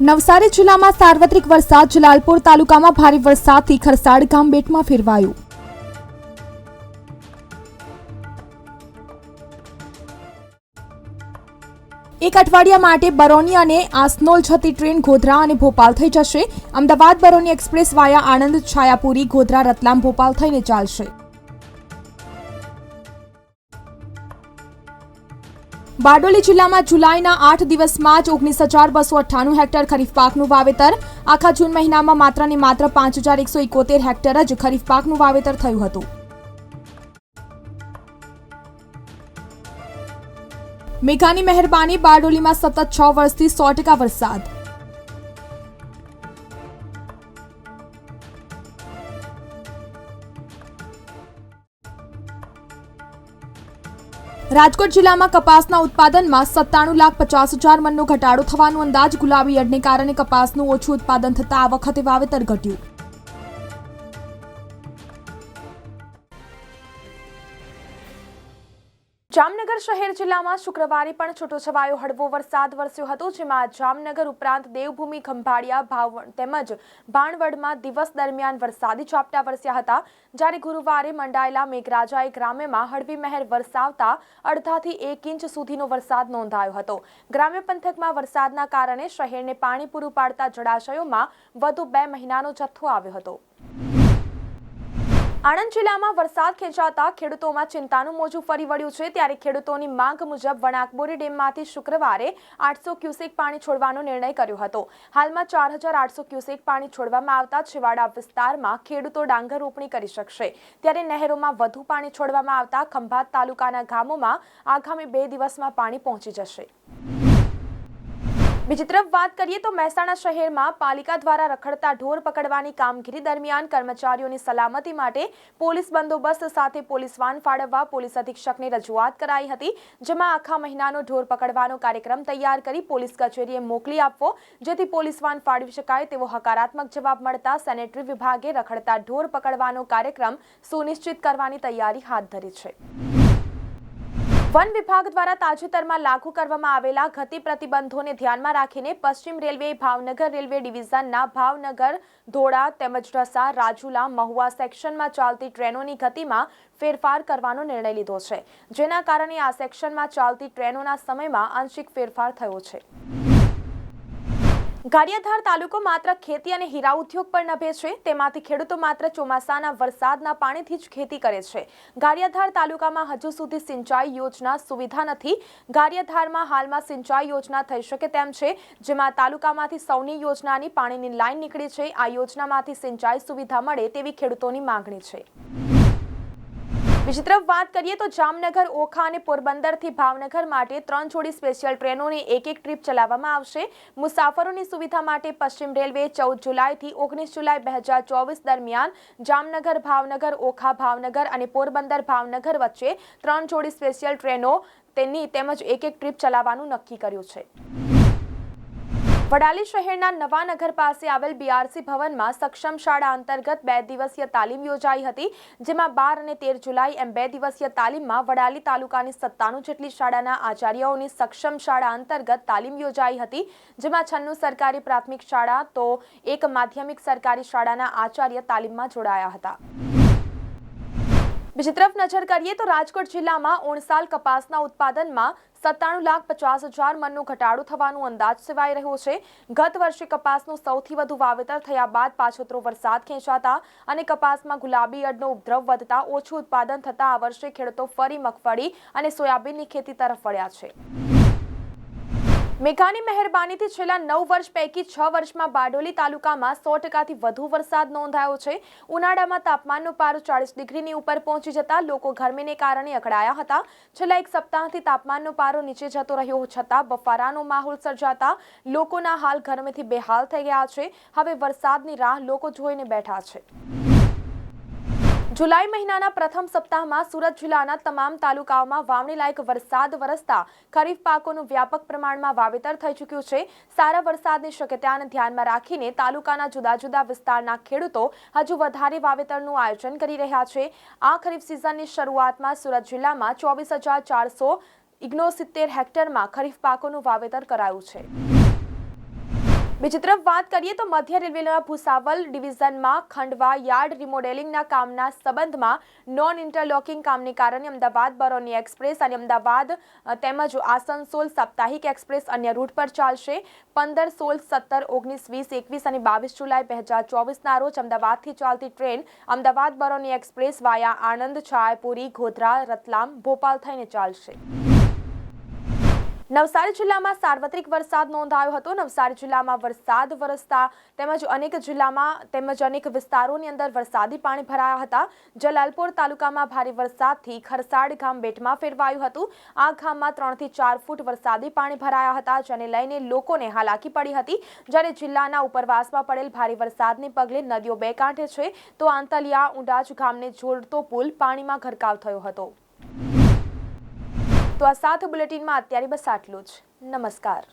નવસારી જિલ્લામાં સાર્વત્રિક વરસાદ, જલાલપુર તાલુકામાં ભારે વરસાદથી ખરસાડ ગામ બેટમાં ફેરવાયું. એક અઠવાડિયા માટે બરોની અને આસનોલ જતી ટ્રેન ગોધરા અને ભોપાલ થઈ જશે. અમદાવાદ બરોની એક્સપ્રેસ વાયા આણંદ, છાયાપુરી, ગોધરા, રતલામ, ભોપાલ થઈને ચાલશે. બારડોલી જિલ્લામાં જુલાઈના આઠ દિવસમાં જ ઓગણીસ હજાર બસો અઠ્ઠાણું હેક્ટર ખરીફ પાકનું વાવેતર. આખા જૂન મહિનામાં માત્ર ને માત્ર પાંચ હજાર એકસો એકોતેર હેક્ટર જ ખરીફ પાકનું વાવેતર થયું હતું. મેઘાની મહેરબાની બારડોલીમાં સતત છ વર્ષથી સો ટકા વરસાદ. રાજકોટ જિલ્લામાં કપાસના ઉત્પાદનમાં સત્તાણું લાખ પચાસ હજાર મનનો ઘટાડો થવાનો અંદાજ ગુલાબી યડને કારણે કપાસનું ઓછું ઉત્પાદન થતાં આ વખતે વાવેતર ઘટ્યું. જામનગર શહેર જિલ્લામાં શુક્રવારે પણ છૂટોછવાયો હળવો વરસાદ વરસ્યો હતો, જેમાં જામનગર ઉપરાંત દેવભૂમિ, ખંભાળિયા, ભાવણ તેમજ ભાણવડમાં દિવસ દરમિયાન વરસાદી ઝાપટા વરસ્યા હતા. જ્યારે ગુરુવારે મંડાયેલા મેઘરાજાએ ગ્રામ્યમાં હળવી મહેર વરસાવતા અડધાથી એક ઇંચ સુધીનો વરસાદ નોંધાયો હતો. ગ્રામ્ય પંથકમાં વરસાદના કારણે શહેરને પાણી પૂરું પાડતા જળાશયોમાં વધુ બે મહિનાનો જથ્થો આવ્યો હતો. આણંદ જિલ્લામાં વરસાદ ખેંચાતા ખેડૂતોમાં ચિંતાનું મોજું ફરી વળ્યું છે. ત્યારે ખેડૂતોની માંગ મુજબ વણાકબોરી ડેમમાંથી શુક્રવારે આઠસો ક્યુસેક પાણી છોડવાનો નિર્ણય કર્યો હતો. હાલમાં ચાર હજાર આઠસો ક્યુસેક પાણી છોડવામાં આવતા છેવાડા વિસ્તારમાં ખેડૂતો ડાંગર રોપણી કરી શકશે. ત્યારે નહેરોમાં વધુ પાણી છોડવામાં આવતા ખંભાત તાલુકાના ગામોમાં આગામી બે દિવસમાં પાણી પહોંચી જશે. બીજી તરફ વાત કરીએ તો મહેસાણા શહેરમાં પાલિકા દ્વારા રખડતા ઢોર પકડવાની કામગીરી દરમિયાન કર્મચારીઓની સલામતી માટે પોલીસ બંદોબસ્ત સાથે પોલીસ વાન ફાળવવા પોલીસ અધિક્ષકને રજૂઆત કરાઈ હતી, જેમાં આખા મહિનાનો ઢોર પકડવાનો કાર્યક્રમ તૈયાર કરી પોલીસ કચેરીએ મોકલી આપવો, જેથી પોલીસ વાન ફાળવી શકાય તેવો હકારાત્મક જવાબ મળતા સેનેટરી વિભાગે રખડતા ઢોર પકડવાનો કાર્યક્રમ સુનિશ્ચિત કરવાની તૈયારી હાથ ધરી છે. વન વિભાગ દ્વારા તાજેતરમાં લાગુ કરવામાં આવેલા ગતિ પ્રતિબંધોને ધ્યાનમાં રાખીને પશ્ચિમ રેલવે, ભાવનગર રેલવે ડિવિઝનના ભાવનગર, ધોળા તેમજ ઢસા, રાજુલા, મહુવા સેક્શનમાં ચાલતી ટ્રેનોની ગતિમાં ફેરફાર કરવાનો નિર્ણય લીધો છે. જેના કારણે આ સેક્શનમાં ચાલતી ટ્રેનોના સમયમાં આંશિક ફેરફાર થયો છે. ગારિયાધાર તાલુકો માત્ર ખેતી અને હીરા ઉદ્યોગ પર નભે છે. તેમાંથી ખેડૂતો માત્ર ચોમાસાના વરસાદના પાણીથી જ ખેતી કરે છે. ગાડિયાધાર તાલુકામાં હજુ સુધી સિંચાઈ યોજના સુવિધા નથી. ગાડિયાધારમાં હાલમાં સિંચાઈ યોજના થઈ શકે તેમ છે. જેમાં તાલુકામાંથી સૌની યોજનાની પાણીની લાઈન નીકળી છે. આ યોજનામાંથી સિંચાઈ સુવિધા મળે તેવી ખેડૂતોની માંગણી છે. બીજી તરફ વાત કરીએ તો જામનગર, ઓખા અને પોરબંદરથી ભાવનગર માટે ત્રણ જોડી સ્પેશિયલ ટ્રેનોની એક એક ટ્રીપ ચલાવવામાં આવશે. મુસાફરોની સુવિધા માટે પશ્ચિમ રેલવે ચૌદ જુલાઈથી ઓગણીસ જુલાઈ બે હજાર ચોવીસ દરમિયાન જામનગર, ભાવનગર, ઓખા, ભાવનગર અને પોરબંદર, ભાવનગર વચ્ચે ત્રણ જોડી સ્પેશિયલ ટ્રેનો તેની તેમજ એક એક ટ્રીપ ચલાવવાનું નક્કી કર્યું છે. વડાલી શહેરના નવાનગર પાસે આવેલ બીઆરસી ભવનમાં સક્ષમ શાળા અંતર્ગત બે દિવસીય તાલીમ યોજાઈ હતી, જેમાં બાર અને તેર જુલાઈ એમ બે દિવસીય તાલીમમાં વડાલી તાલુકાની સત્તાણું જેટલી શાળાના આચાર્યોની સક્ષમ શાળા અંતર્ગત તાલીમ યોજાઈ હતી, જેમાં છન્નું સરકારી પ્રાથમિક શાળા તો એક માધ્યમિક સરકારી શાળાના આચાર્ય તાલીમમાં જોડાયા હતા. બીજી તરફ નજર કરીએ તો રાજકોટ જિલ્લામાં ઓણસાલ કપાસના ઉત્પાદનમાં સત્તાણું લાખ પચાસ હજાર મનનો ઘટાડો થવાનો અંદાજ સેવાઈ રહ્યો છે. ગત વર્ષે કપાસનું સૌથી વધુ વાવેતર થયા બાદ પાછોતરો વરસાદ ખેંચાતા અને કપાસમાં ગુલાબી અડનો ઉપદ્રવ વધતા ઓછું ઉત્પાદન થતાં આ વર્ષે ખેડૂતો ફરી મગફળી અને સોયાબીનની ખેતી તરફ વળ્યા છે. મેઘાની મહેરબાનીથી છેલ્લા નવ વર્ષ પૈકી છ વર્ષમાં બારડોલી તાલુકામાં સો ટકાથી વધુ વરસાદ નોંધાયો છે. ઉનાળામાં તાપમાનનો પારો ચાળીસ ડિગ્રીની ઉપર પહોંચી જતા લોકો ગરમીને કારણે અકળાયા હતા. છેલ્લા એક સપ્તાહથી તાપમાનનો પારો નીચે જતો રહ્યો છતાં બફારાનો માહોલ સર્જાતા લોકોના હાલ ગરમીથી બેહાલ થઈ ગયા છે. હવે વરસાદની રાહ લોકો જોઈને બેઠા છે. જુલાઈ મહિનાના પ્રથમ સપ્તાહમાં સુરત જિલ્લાના તમામ તાલુકાઓમાં વાવણી લાયક વરસાદ વરસતા ખરીફ પાકોનું વ્યાપક પ્રમાણમાં વાવેતર થઈ ચૂક્યું છે. સારા વરસાદની શક્યતાને ધ્યાનમાં રાખીને તાલુકાના જુદા જુદા વિસ્તારના ખેડૂતો હજુ વધારે વાવેતરનું આયોજન કરી રહ્યા છે. આ ખરીફ સિઝનની શરૂઆતમાં સુરત જિલ્લામાં ચોવીસ હજાર ચારસો ઇગ્નોસિત્તેર હેક્ટરમાં ખરીફ પાકોનું વાવેતર કરાયું છે. બીજી તરફ વાત કરીએ તો મધ્ય રેલવેના ભૂસાવલ ડિવિઝનમાં ખંડવા યાર્ડ રિમોડેલિંગના કામના સંબંધમાં નોન ઇન્ટરલોકિંગ કામને કારણે અમદાવાદ બરોની એક્સપ્રેસ અને અમદાવાદ તેમજ આસનસોલ સાપ્તાહિક એક્સપ્રેસ અન્ય રૂટ પર ચાલશે. પંદર સોળ સત્તર ઓગણીસ વીસ એકવીસ અને બાવીસ જુલાઈ બે હજાર ચોવીસના રોજ અમદાવાદથી ચાલતી train Ahmedabad Barauni express via Anand, Chhayapuri, Godhra, Ratlam, Bhopal થઈને ચાલશે. નવસારી જિલ્લામાં સાર્વત્રિક વરસાદ નોંધાયો હતો. નવસારી જિલ્લામાં વરસાદ વરસતા તેમજ અનેક જિલ્લામાં તેમજ અનેક વિસ્તારોની અંદર વરસાદી પાણી ભરાયા હતા. જલાલપોર તાલુકામાં ભારે વરસાદથી ખરસાડ ગામ બેટમાં ફેરવાયું હતું. આ ગામમાં ત્રણથી ચાર ફૂટ વરસાદી પાણી ભરાયા હતા, જેને લઈને લોકોને હાલાકી પડી હતી. જ્યારે જિલ્લાના ઉપરવાસમાં પડેલ ભારે વરસાદને પગલે નદીઓ બે કાંઠે છે, તો આંતલિયા ઉંડાજ ગામને જોડતો પુલ પાણીમાં ગરકાવ થયો હતો. તો આ સાત બુલેટિનમાં અત્યારે બસ આટલું જ. નમસ્કાર.